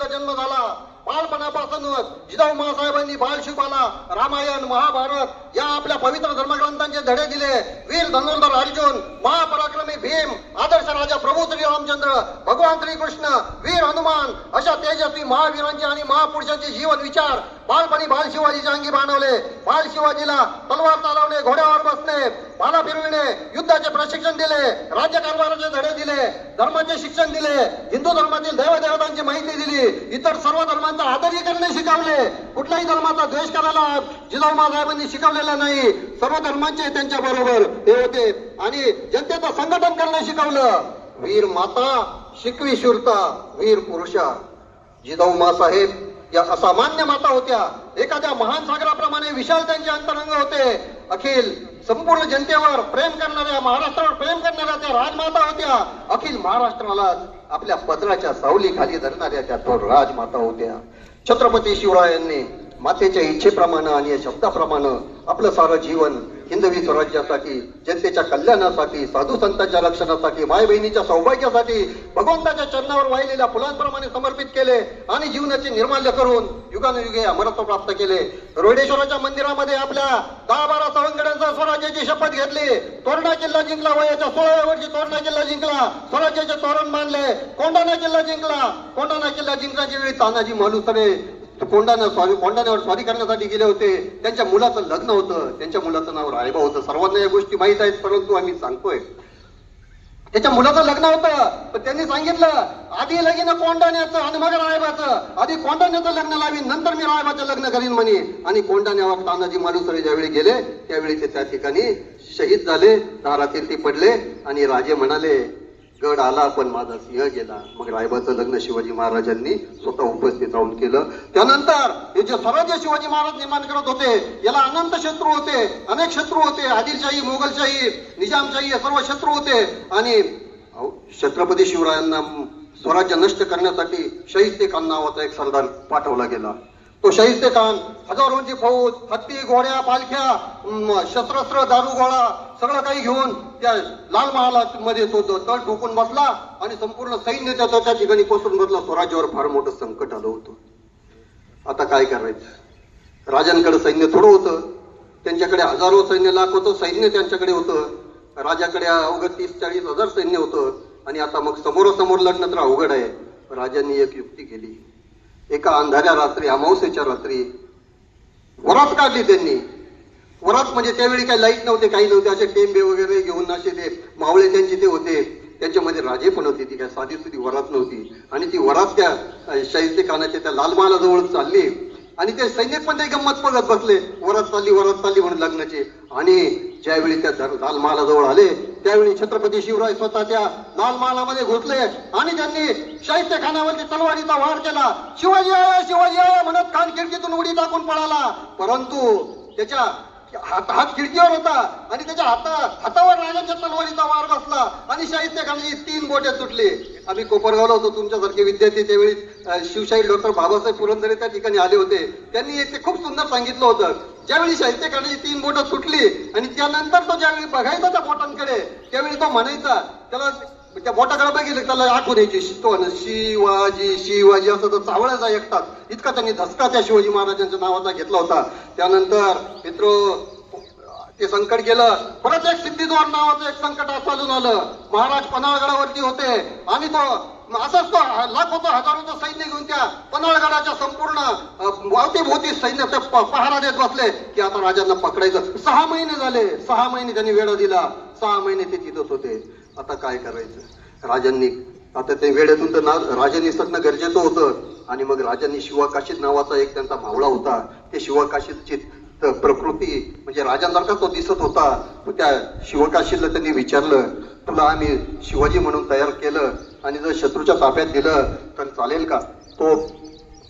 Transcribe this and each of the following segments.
जोपर्यंत जन्म झाला. बालपणापासूनच जिजाऊ मासाहेबांनी बाल रामायण महाभारत या आपल्या पवित्र धर्मग्रंथांचे धडे दिले. वीर धनुर्धर अर्जुन महापराक्रमी भीम आदर्श राजा प्रभू श्री रामचंद्र भगवान श्रीकृष्ण वीर हनुमान अशा तेजस्वी महावीरांचे आणि महापुरुषांचे जीवन विचार बालपणी बाल शिवाजीच्या अंगी बांधवले बाल शिवाजीला तलवार चालवणे घोड्यावर बसणे भाला फिरविणे युद्धाचे प्रशिक्षण दिले राज्यकारभाराचे धडे दिले धर्माचे शिक्षण दिले हिंदू धर्मातील देवदेवतांची माहिती दिली इतर सर्व धर्मांचा आदरही करणे शिकवले. कुठल्याही धर्माचा द्वेष करायला जिजाऊ साहेबांनी शिकवलेला नाही. सर्व धर्मांचे त्यांच्या बरोबर हे होते आणि जनतेचं संघटन करणे शिकवलं. वीर माता शिकवी शूरता वीर पुरुषा. जिजाऊ मासाहेब या असामान्य माता होत्या. एखाद्या महान सागराप्रमाणे विशाल त्यांचे अंतरंग होते. अखिल संपूर्ण जनतेवर प्रेम करणाऱ्या महाराष्ट्रावर प्रेम करणाऱ्या त्या राजमाता होत्या. अखिल महाराष्ट्राला आपल्या पदराच्या सावली खाली धरणाऱ्या त्या थोर राजमाता होत्या. छत्रपती शिवरायांनी मातेच्या इच्छेप्रमाणे आणि या शब्दाप्रमाणे आपलं सारं जीवन हिंदवी स्वराज्यासाठी जनतेच्या कल्याणासाठी साधू संतांच्या रक्षणासाठी माय बहिणीच्या सौभाग्यासाठी भगवंताच्या चरणावर वाहिलेल्या फुलांप्रमाणे समर्पित केले आणि जीवनाचे निर्माल्य करून युगानुयुगे अमरत्व प्राप्त केले. रोडेश्वराच्या मंदिरामध्ये आपल्या दहा बारा सवंगड्यांचा स्वराज्याची शपथ घेतली. तोरणा किल्ला जिंकला वयाच्या सोळाव्या वर्षी तोरणा किल्ला जिंकला. स्वराज्याचे तोरण बांधले कोंडाणा किल्ला जिंकला. कोंडाणा किल्ला जिंकण्याच्या वेळी तानाजी मालुसरे कोंडाने स्वारी कोंडाण्यावर स्वारी करण्यासाठी गेले होते. त्यांच्या मुलाचं लग्न होतं. त्यांच्या मुलाचं नाव रायबा होतं. सर्वांना या गोष्टी माहीत आहेत परंतु आम्ही सांगतोय. त्याच्या मुलाचं लग्न होतं. पण त्यांनी सांगितलं आधी लगीन कोंडाण्याचं आणि मग रायबाचं. आधी कोंडाण्याचं लग्न लावीन नंतर मी रायबाचं लग्न करीन म्हणे. आणि कोंडाण्यावर तानाजी मालुसरे ज्यावेळी गेले त्यावेळी ते त्या ठिकाणी शहीद झाले. दारातील ते पडले आणि राजे म्हणाले गड आला पण माझा सिंह गेला. मग रायबाचं लग्न शिवाजी महाराजांनी स्वतः उपस्थित राहून केलं. त्यानंतर हे जे स्वराज्य शिवाजी महाराज निर्माण करत होते याला अनंत शत्रू होते अनेक शत्रू होते. आदिलशाही मोगलशाही निजामशाही हे सर्व शत्रू होते. आणि छत्रपती शिवरायांना स्वराज्य नष्ट करण्यासाठी शहीद खान नावाचा एक सरदार पाठवला गेला. तो शहीद खान हजारोंची फौज हत्ती घोड्या पालख्या शस्त्रस्त्र शस्त्रास्त्र दारू गोळा सगळं काही घेऊन त्या लाल महालामध्ये तो तळ ठोकून बसला आणि संपूर्ण सैन्य त्याचं त्या ठिकाणी कोसळून बसला. स्वराज्यावर फार मोठं संकट आलं होतं. आता काय करायचं? राजांकडे सैन्य थोडं होतं. त्यांच्याकडे हजारो सैन्य लाख होतं सैन्य त्यांच्याकडे होतं. राजाकडे अवघड तीस चाळीस हजार सैन्य होतं. आणि आता मग समोरासमोर लढणं तर अवघड आहे. राजांनी एक युक्ती केली. एका अंधाऱ्या रात्री अमावस्येच्या रात्री वरात काढली त्यांनी. वरात म्हणजे त्यावेळी काही लाइट नव्हते काही नव्हते. असे टेंबे वगैरे घेऊन असे ते मावळे त्यांचे ते होते. त्यांच्यामध्ये राजे पण होते ती काय साधी सुधी वरात नव्हती. आणि ती वरात त्या शाहिस्ते त्या लालमहालाजवळ चालली. आणि ते सैनिक पण ते गंमत बघत बसले. वरात चालली वरात चालली म्हणून लग्नाचे. आणि ज्यावेळी त्या धर- लाल महालाजवळ आले त्यावेळी छत्रपती शिवराय स्वतः त्या लाल महालामध्ये घुसले आणि त्यांनी शाहित्य खानावरती तलवारीचा वार केला. शिवाजी आया शिवाजी आया म्हणत खान खिडकीतून उडी टाकून पळाला. परंतु त्याच्या हात हात खिडकीवर होता आणि त्याच्या हाता हातावर राजाच्या तलवारीचा वार बसला आणि शाहित्य खानाची तीन बोटे तुटले. आम्ही कोपरगावला होतो तुमच्यासारखे विद्यार्थी त्यावेळी शिवशाही डॉक्टर बाबासाहेब पुरंदरे त्या ठिकाणी आले होते. त्यांनी ते खूप सुंदर सांगितलं होतं. ज्यावेळी शाहिस्ते तीन बोट तुटली आणि त्यानंतर तो ज्यावेळी बघायचा त्या बोटांकडे त्यावेळी तो म्हणायचा त्याला त्या बोटाकडे बघितलं त्याला आठवण यायची तो शिवाजी शिवाजी असं तर चावळ्याचा ऐकतात. इतका त्यांनी धसका त्या शिवाजी महाराजांच्या नावाचा घेतला होता. त्यानंतर मित्र ते संकट गेलं. परत एक सिद्धीद्वार नावाचं एक संकट चालून आलं. महाराज पन्हाळगडावरती होते. आणि तो असंच तो लाखोचा हजारोचा सैन्य घेऊन त्या पन्हाळगडाच्या संपूर्ण वावतीभोवती सैन्य ते पहारा देत बसले की आता राजांना पकडायचं. सहा महिने झाले. सहा महिने त्यांनी वेळ दिला. सहा महिने ते तिथंच होते. आता काय करायचं? राजांनी आता ते वेळेतून तर ना राजांनी सटणं गरजेचं होतं. आणि मग राजांनी शिवाकाशीत नावाचा एक त्यांचा मावळा होता. ते शिवाकाशीतची प्रकृती म्हणजे राजांसारखा तो दिसत होता. त्या शिवकाशीला त्यांनी विचारलं तुला आम्ही शिवाजी म्हणून तयार केलं. आणि जर शत्रूच्या ताफ्यात दिलं तर चालेल का? तो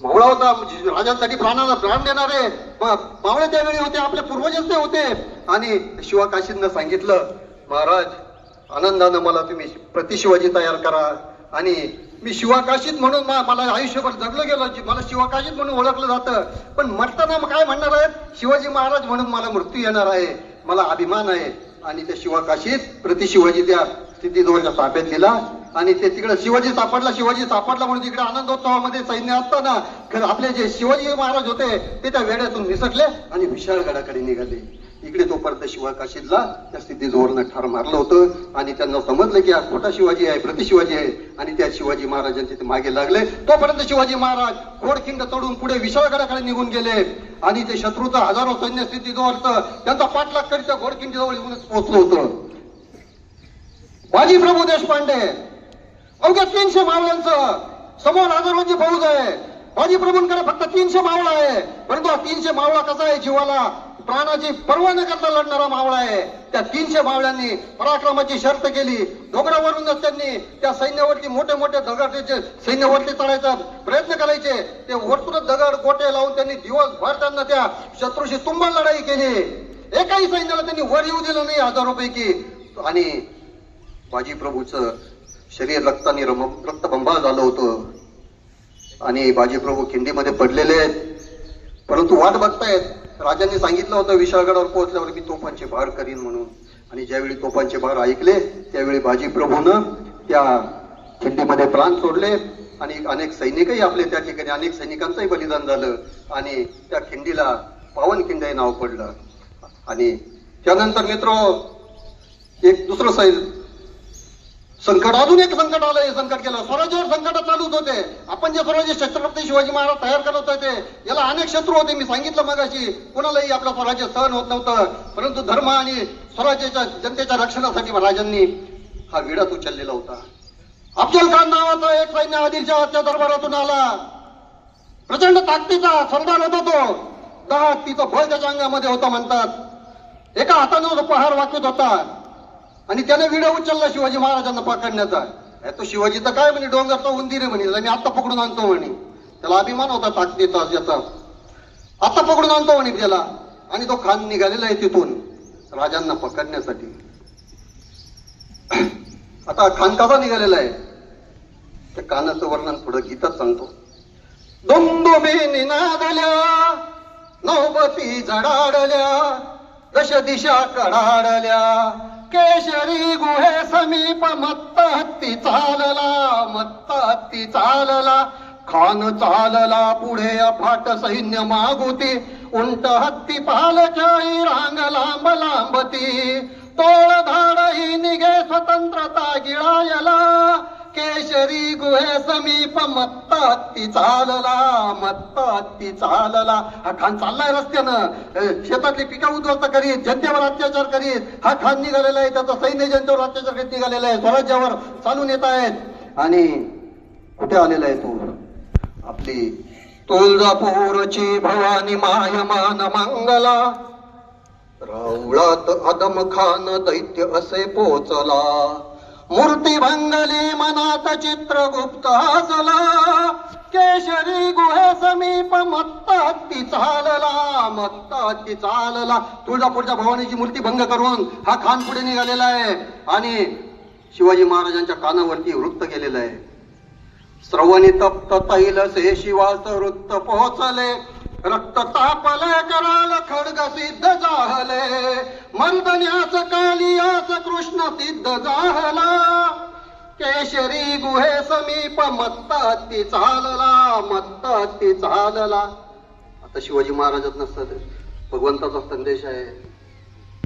मावळा होता म्हणजे राजांसाठी प्राणाला प्राण देणारे. मावळे त्यावेळी होते आपले पूर्वजच ते होते. आणि शिवाकाशींना सांगितलं महाराज आनंदानं मला तुम्ही प्रति शिवाजी तयार करा. आणि मी शिवाकाशीत म्हणून मला आयुष्यभर जगलं गेलं मला शिवाकाशीत म्हणून ओळखलं जातं. पण मरताना मग काय म्हणणार आहेत? शिवाजी महाराज म्हणून मला मृत्यू येणार आहे. मला अभिमान आहे. आणि त्या शिवाकाशीत प्रति शिवाजी त्या स्थितीजवळच्या ताब्यात दिला आणि ते तिकडे शिवाजी सापडला शिवाजी सापडला म्हणून तिकडे आनंदोत्सवामध्ये सैन्य असताना खरं आपले जे शिवाजी महाराज होते ते त्या वेड्यातून निसटले आणि विशाळगडाकडे निघाले. इकडे तोपर्यंत शिवा काशीदला त्या सिद्धीजवळनं ठार मारलं होतं आणि त्यांना समजलं की हा खोटा शिवाजी आहे प्रति शिवाजी आहे. आणि त्या शिवाजी महाराजांचे ते मागे लागले. तोपर्यंत शिवाजी महाराज घोडखिंड चढून पुढे विशाळगडाकडे निघून गेले. आणि ते शत्रूचं हजारो सैन्य सिद्धी होतं त्यांचा पाठलाग करीत घोडखिंडीजवळ येऊनच पोहोचलं होतं. बाजी प्रभू देशपांडे अवघ्या तीनशे मावळ्यांचं. समोर हजारोंची म्हणजे फौज आहे. बाजी प्रभूंकडे फक्त तीनशे मावळा आहे. परंतु हा तीनशे मावळा कसा आहे जीवाला? प्राणाची पर्वा न करता लढणारा मावळा आहे. त्या तीनशे मावळ्यांनी पराक्रमाची शर्त केली. डोंगरावरूनच त्यांनी त्या सैन्यावरती मोठे मोठे दगडाचे सैन्यावरती चढायचा प्रयत्न करायचे ते वरतूनच दगड गोटे लावून त्यांनी दिवसभर त्यांना त्या शत्रूशी तुंबा लढाई केली. एकाही सैन्याला त्यांनी वर येऊ दिलं नाही हजारोपैकी आणि बाजी प्रभूचं शरीर रक्ताने रम रक्तबंबाळ झालं होतं. आणि बाजीप्रभू खिंडीमध्ये पडलेले आहेत. परंतु वाट बघतायत. राजांनी सांगितलं होतं विशाळगडावर पोहोचल्यावर मी तोफांचे भार करीन म्हणून. आणि ज्यावेळी तोफांचे भार ऐकले त्यावेळी बाजीप्रभून त्या खिंडीमध्ये प्राण सोडले. आणि अनेक सैनिकही आपले त्या ठिकाणी अनेक सैनिकांचंही बलिदान झालं. आणि त्या खिंडीला पावनखिंड हे नाव पडलं. आणि त्यानंतर मित्र एक दुसरं सै संकट अजून एक संकट आलं हे संकट केलं. स्वराज्यावर संकट चालूच होते. आपण जे स्वराज्य छत्रपती शिवाजी महाराज तयार करत होते याला अनेक शत्रू होते. मी सांगितलं मगाशी कुणालाही आपलं स्वराज्य सहन होत नव्हतं. परंतु धर्म आणि स्वराज्याच्या जनतेच्या रक्षणासाठी राजांनी हा विडाच उचललेला होता. अफजल खान नावाचा एक सैन्य आदिलशहाच्या दरबारातून आला. प्रचंड ताकदीचा सरदार होता तो. दहा तिचं बळ त्याच्या अंगामध्ये होता म्हणतात. एका हातानं पहार वाकत होता आणि त्याने विडा उचलला शिवाजी महाराजांना पकडण्याचा. तो शिवाजी तर काय म्हणे डोंगरचा उंदीर म्हणे. मी आता पकडून आणतो म्हणे. त्याला अभिमान होता ताकदीचा याचा. आता पकडून आणतो म्हणे त्याला. आणि तो खान निघालेला आहे तिथून राजांना पकडण्यासाठी. आता खान कसा निघालेला आहे? त्या कानाचं वर्णन पुढं गीतात सांगतो. दुमदुमी निनादल्या नौबती जडाडल्या दश दिशा कडाडल्या केशरी गुहे समीप मत्त हत्ती चालला मत्त हत्ती चालला. खान चालला पुढे अफाट सैन्य मागुती. उंट हत्ती पालचाई रांग लांब लांबती. तोळ धाडही निघे स्वतंत्रता गिळायला. केशरी गुहे समीप मत्त हत्ती चालला मत्त हत्ती चालला. हा खान चाललाय रस्त्यानं. शेतातली पिकं उद्ध्वस्त करीत जनतेवर अत्याचार करीत हा खान निघालेला आहे त्याचा सैन्य जनतेवर अत्याचार करीत निघालेला आहे. स्वराज्यावर चालून येत आहेत. आणि कुठे आलेला आहे तू? आपली तुळजापूरची भवानी मायमान मंगला. रावळात आदम खान दैत्य असे पोचला. मूर्ती भंगली मनात चित्रगुप्त हसला. केशरी गुहे समीप मत्त हत्ती चालला मत्त हत्ती चालला. तुळजापूरच्या भवानीची मूर्ती भंग करून हा खान पुढे निघालेला आहे. आणि शिवाजी महाराजांच्या कानावरती वृत्त गेलेलं आहे. श्रवणी तप्त तैल से शिवाच वृत्त पोहोचले. रक्त तापले कराल खडग सिद्ध जाहले मंदन्यास कालियास कृष्ण सिद्ध जाहला केशरी गुहे समीप मत्त हत्ती चालला मत्त हत्ती चालला. आता शिवाजी महाराजात नसतात भगवंताचा संदेश आहे.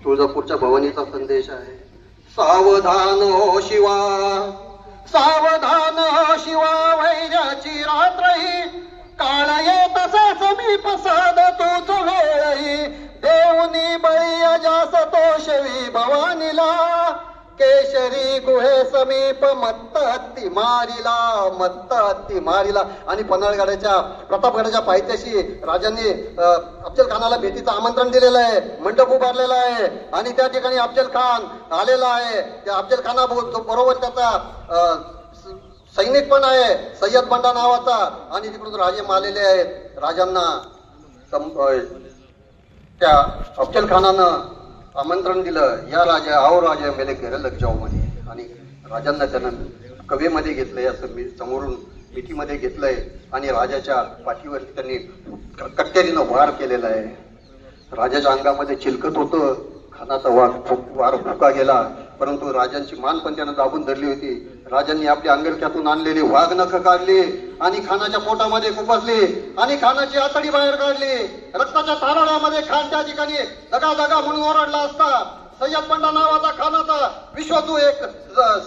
तुळजापूरच्या भवानीचा संदेश आहे. सावधान हो शिवा. सावधान हो शिवा वैराची रात्रही काळ येत समीप साध तोच वेळही देवनी बळी अजास तोषवी भवानीला. केशरी गुहे समीप मत्त हत्ती मारिला मत्त हत्ती मारिला. आणि पन्हाळगडाच्या प्रतापगडाच्या पायथ्याशी राजांनी अ, अफजल खानाला भेटीचं आमंत्रण दिलेलं आहे. मंडप उभारलेला आहे. आणि त्या ठिकाणी अफजल खान आलेला आहे. त्या अफजल खाना बरोबर त्याचा अ, सैनिक पण आहे सय्यद बंडा नावाचा. आणि तिकडून राजे मालेले आहेत. राजांना त्या अफजल खानानं आमंत्रण दिलं. या राजा आओ राजा मेले केलं लग जाऊ आणि राजांना त्यानं कवेमध्ये घेतलंय असं मी समोरून मिठीमध्ये घेतलंय. आणि राजाच्या पाठीवरती त्यांनी कट्ट्यारीनं वार केलेला आहे. राजाच्या अंगामध्ये चिलकत होतं. खानाचा वार वार फुका गेला. परंतु राजांची मान पण त्यानं दाबून धरली होती. राजांनी आपल्या अंगरक्यातून आणलेली वाघ नख काढली आणि खानाच्या पोटामध्ये खुपसले आणि खानाची आतडी बाहेर काढली. रक्ताच्या तारणामध्ये खान त्या ठिकाणी दगा दगा म्हणून ओरडला असता. सय्यद पंडा नावाचा खानाचा विश्वतू एक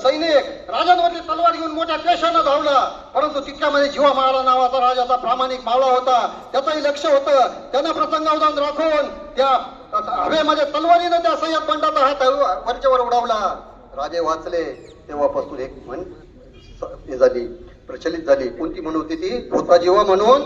सैनिक राजांवरती तलवार घेऊन मोठ्या पेशानं धावला. परंतु तितक्यामध्ये जीवा महाराज नावाचा राजाचा प्रामाणिक मावळा होता. त्याचंही लक्ष होतं. त्यानं प्रसंगावधान राखून त्या हवेमध्ये तलवारीनं त्या सय्यद पंडाचा हात वरच्यावर उडवला. राजे वाचले तेव्हापासून एक म्हण झाली प्रचलित झाली. कोणती म्हण होती ती? होता जीवा म्हणून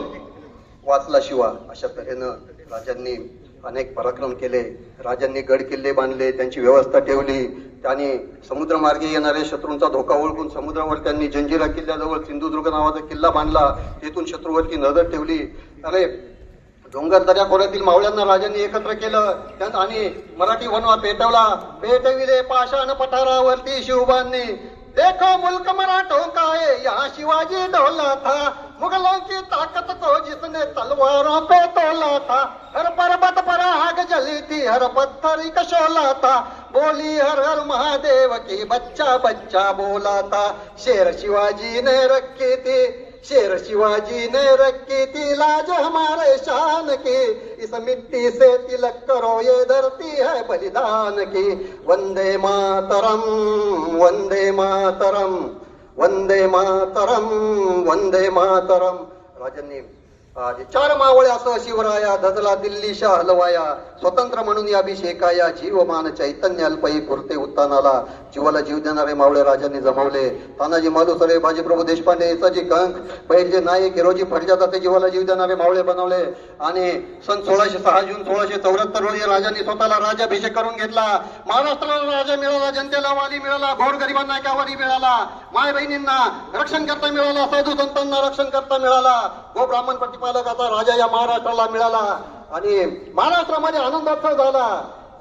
वाचला शिवा. अशा तऱ्हेनं राजांनी अनेक पराक्रम केले. राजांनी गड किल्ले बांधले त्यांची व्यवस्था ठेवली. त्यांनी समुद्रमार्गे येणाऱ्या शत्रूंचा धोका ओळखून समुद्रावर त्यांनी जंजिरा किल्ल्याजवळ सिंधुदुर्ग नावाचा किल्ला बांधला. तेथून शत्रूवरती नजर ठेवली. अरे डोंगर दर्या खोऱ्यातील मावळ्यांना राजांनी एकत्र केलं. त्यात आणि मराठी वनवा पेटवला. पेटविले पाषाण पठारावरती शिवबांनी. देखो मुल्क मराठों का है यहाँ शिवाजी डोला था. मुगलों की ताकत को जिसने तलवारों पे तोला था. हर पर्वत पर आग जली थी. हर पत्थर कशोला था. बोली हर हर महादेव की बच्चा बच्चा बोला था. शेर शिवाजी ने रखी थी. शेर शिवाजी ने रखी थी लाज हमारे शान की। इस मिट्टी से तिलक करो ये धरती है बलिदान की। वंदे मातरम वंदे मातरम वंदे मातरम वंदे मातरम। राजांनी चार चार असं शिवराया धजला दिल्ली शाह हलवाया. स्वतंत्र म्हणून या अभिषेकाया जीवमान चैतन्य अल्पई पुरते उत्तानाला. जीवाला जीव देणारे मावळे राजांनी जमवले. तानाजी मालुसरे बाजीप्रभू देशपांडे येसाजी कंक पहिले नाईक हिरोजी फडजादा ते जीवाला जीव देणारे मावळे बनवले. आणि सन सोळाशे सहा जून सोळाशे चौऱ्याहत्तर रोजी राजांनी स्वतःला राजाभिषेक करून घेतला. महाराष्ट्राला राजा मिळाला जनतेला वाली मिळाला गोरगरिबांना एका वाली मिळाला. माय बहिणींना रक्षण करता मिळाला साधू संतांना रक्षण करता मिळाला गो ब्राह्मण प्रतिपालकाचा राजा या महाराष्ट्राला मिळाला. आणि महाराष्ट्रामध्ये आनंदोत्सव झाला.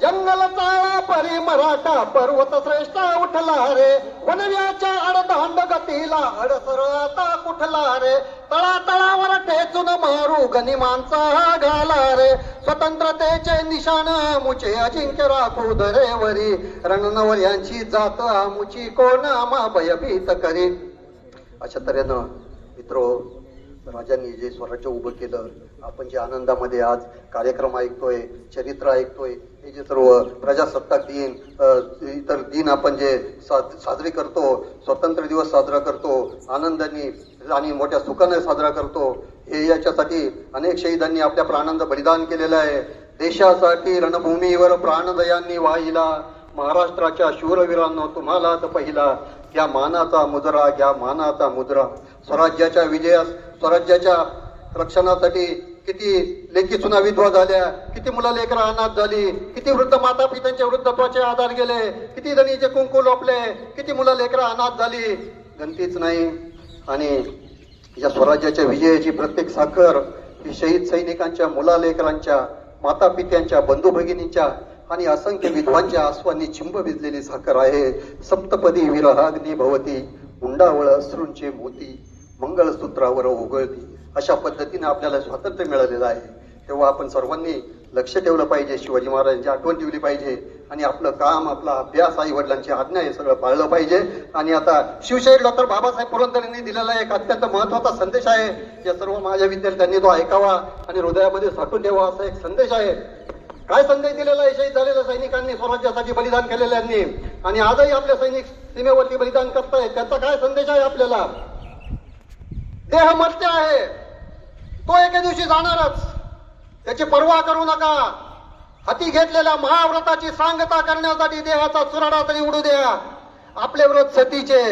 जंगल चाळा परी मराठा पर्वत श्रेष्ठ उठला रे. वनव्याच्या अडदांड गतीला अडसर आता कुठला रे? तळा तळावर ठेचून मारू गनिमांचा हा घाला रे. स्वतंत्रतेचे निशाण मुचे अजिंक्य राखू दरेवरी. रणनवर यांची जात आमुची कोण आम्हा भयभीत करी. अशा तऱ्हेनं मित्रो राजांनी जे स्वराज्य उभं केलं आपण जे आनंदामध्ये आज कार्यक्रम ऐकतोय चरित्र ऐकतोय हे जे सर्व प्रजासत्ताक दिन इतर दिन आपण जे सा- साजरे करतो स्वतंत्र दिवस साजरा करतो आनंदाने आणि मोठ्या सुखाने साजरा करतो हे याच्यासाठी अनेक शहीदांनी आपल्या प्राणांचं बलिदान केलेलं आहे. देशासाठी रणभूमीवर प्राणदयांनी वाहिला. महाराष्ट्राच्या शूरवीरांनो तुम्हालाच पहिला घ्या मानाचा मुजरा घ्या मानाचा मुद्रा स्वराज्याच्या विजयास स्वराज्याच्या रक्षणासाठी किती लेखी सुना विधवा झाल्या किती मुला लेकरा अनाथ झाली किती वृद्ध माता पित्यांच्या वृद्धत्वाचे आधार गेले किती जणीचे कुंकू लोपले किती मुला लेकरा अनाथ झाली. गणतीच नाही. आणि या स्वराज्याच्या विजयाची प्रत्येक साखर ही शहीद सैनिकांच्या मुला लेकरांच्या माता पित्यांच्या बंधू भगिनींच्या आणि असंख्य विधवांच्या आसवांनी चिंब भिजलेली साखर आहे. सप्तपदी विरहाग्नी भवती उंडावळ अश्रूंचे मोती मंगळसूत्रावर उगळती. अशा पद्धतीने आपल्याला स्वातंत्र्य मिळालेलं आहे. तेव्हा आपण सर्वांनी लक्ष ठेवलं पाहिजे. शिवाजी महाराजांची आठवण ठेवली पाहिजे. आणि आपलं काम आपला अभ्यास आई वडिलांची आज्ञा हे सगळं पाळलं पाहिजे. आणि आता शिवशाहीर डॉक्टर बाबासाहेब पुरंदरेंनी दिलेला एक अत्यंत महत्त्वाचा संदेश आहे. या सर्व माझ्या विद्यार्थ्यांनी तो ऐकावा आणि हृदयामध्ये साठून ठेवा असा एक संदेश आहे. काय संदेश दिलेला आहे? शहीद झालेल्या सैनिकांनी स्वराज्यासाठी बलिदान केलेल्यांनी. आणि आजही आपले सैनिक सीमेवरती बलिदान करतायत. त्यांचा काय संदेश आहे आपल्याला? देह मत्य आहे. तो एके दिवशी जाणारच. त्याची पर्वा करू नका. हाती घेतलेल्या महाव्रताची सांगता करण्यासाठी देहाचा चुराडा तरी उडू द्या. आपले व्रत सतीचे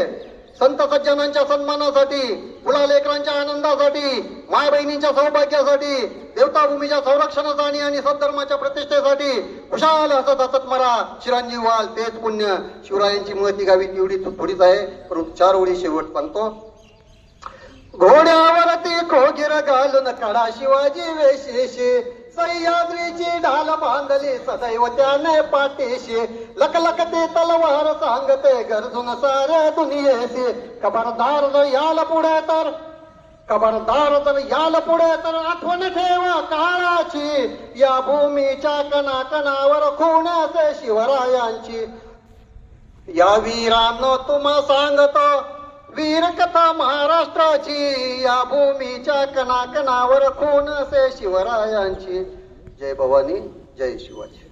संत सज्जनांच्या सन्मानासाठी मुला लेकरांच्या आनंदासाठी माय बहिणींच्या सौभाग्यासाठी देवताभूमीच्या संरक्षणासाठी आणि सद्धर्माच्या प्रतिष्ठेसाठी खुशाल हसत हसत मरा. चिरंजीव व्हाल तेच पुण्य. शिवरायांची महती गावी तेवढी थोडीच आहे. परंतु चार ओळी शेवट सांगतो. घोड्यावरती खोगीर घालून कडा शिवाजी वेशेशी. सह्याद्रीची ढाल बांधली सदैव त्याने पाठीशी. लकलकते तलवार सांगते गरजून साऱ्या दुनियेशी. खबरदार जर याल पुढे तर खबरदार तर याल पुढे तर आठवण ठेवा काळाची. या भूमीच्या कणाकणावर खुण्याचे शिवरायांची. या वीरांनो तुम्हा सांगतो वीरकथा महाराष्ट्राची या भूमीच्या कणाकणावर खून असे शिवरायांची. जय भवानी जय शिवाजी.